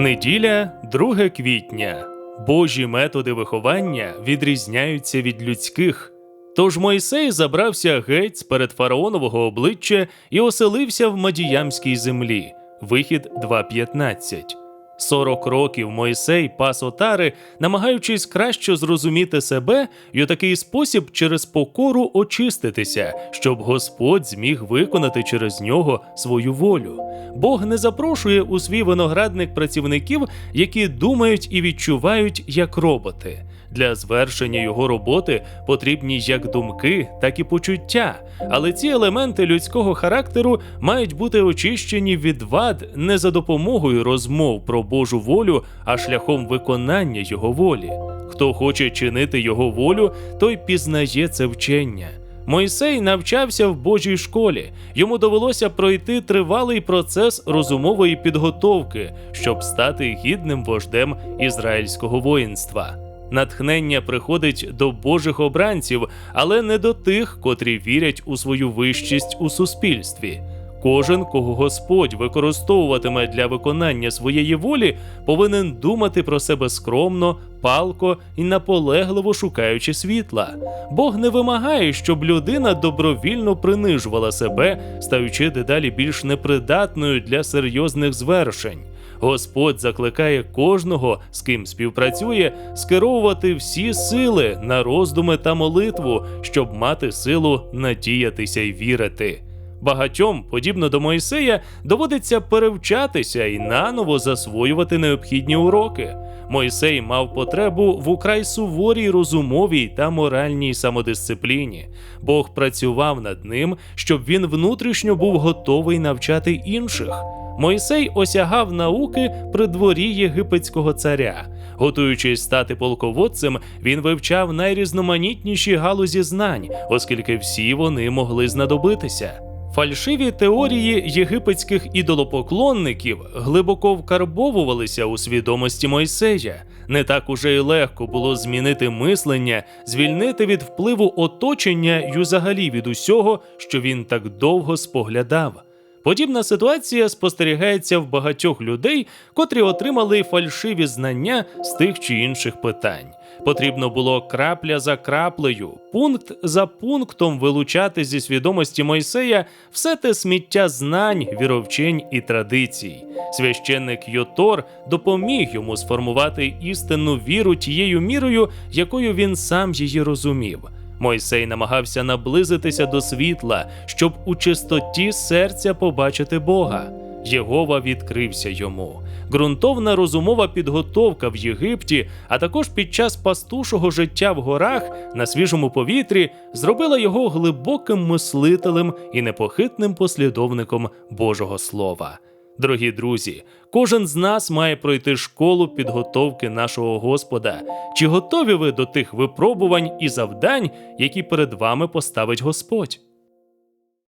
Неділя 2 квітня. Божі методи виховання відрізняються від людських. Тож Мойсей забрався геть з перед фараонового обличчя і оселився в Мадіямській землі. Вихід 2.15. Сорок років Мойсей пас отари, намагаючись краще зрозуміти себе і у такий спосіб через покору очиститися, щоб Господь зміг виконати через нього свою волю. Бог не запрошує у свій виноградник працівників, які думають і відчувають як роботи. Для звершення його роботи потрібні як думки, так і почуття. Але ці елементи людського характеру мають бути очищені від вад не за допомогою розмов про Божу волю, а шляхом виконання його волі. Хто хоче чинити його волю, той пізнає це вчення. Мойсей навчався в Божій школі. Йому довелося пройти тривалий процес розумової підготовки, щоб стати гідним вождем ізраїльського воїнства. Натхнення приходить до Божих обранців, але не до тих, котрі вірять у свою вищість у суспільстві. Кожен, кого Господь використовуватиме для виконання своєї волі, повинен думати про себе скромно, палко і наполегливо шукаючи світла. Бог не вимагає, щоб людина добровільно принижувала себе, стаючи дедалі більш непридатною для серйозних звершень. Господь закликає кожного, з ким співпрацює, скеровувати всі сили на роздуми та молитву, щоб мати силу надіятися й вірити. Багатьом, подібно до Мойсея, доводиться перевчатися і наново засвоювати необхідні уроки. Мойсей мав потребу в украй суворій розумовій та моральній самодисципліні. Бог працював над ним, щоб він внутрішньо був готовий навчати інших. Мойсей осягав науки при дворі єгипетського царя. Готуючись стати полководцем, він вивчав найрізноманітніші галузі знань, оскільки всі вони могли знадобитися. Фальшиві теорії єгипетських ідолопоклонників глибоко вкарбовувалися у свідомості Мойсея. Не так уже й легко було змінити мислення, звільнити від впливу оточення й взагалі від усього, що він так довго споглядав. Подібна ситуація спостерігається в багатьох людей, котрі отримали фальшиві знання з тих чи інших питань. Потрібно було крапля за краплею, пункт за пунктом вилучати зі свідомості Мойсея все те сміття знань, віровчень і традицій. Священник Йотор допоміг йому сформувати істинну віру тією мірою, якою він сам її розумів. Мойсей намагався наблизитися до світла, щоб у чистоті серця побачити Бога. Єгова відкрився йому. Ґрунтовна розумова підготовка в Єгипті, а також під час пастушого життя в горах на свіжому повітрі, зробила його глибоким мислителем і непохитним послідовником Божого Слова. Дорогі друзі, кожен з нас має пройти школу підготовки нашого Господа. Чи готові ви до тих випробувань і завдань, які перед вами поставить Господь?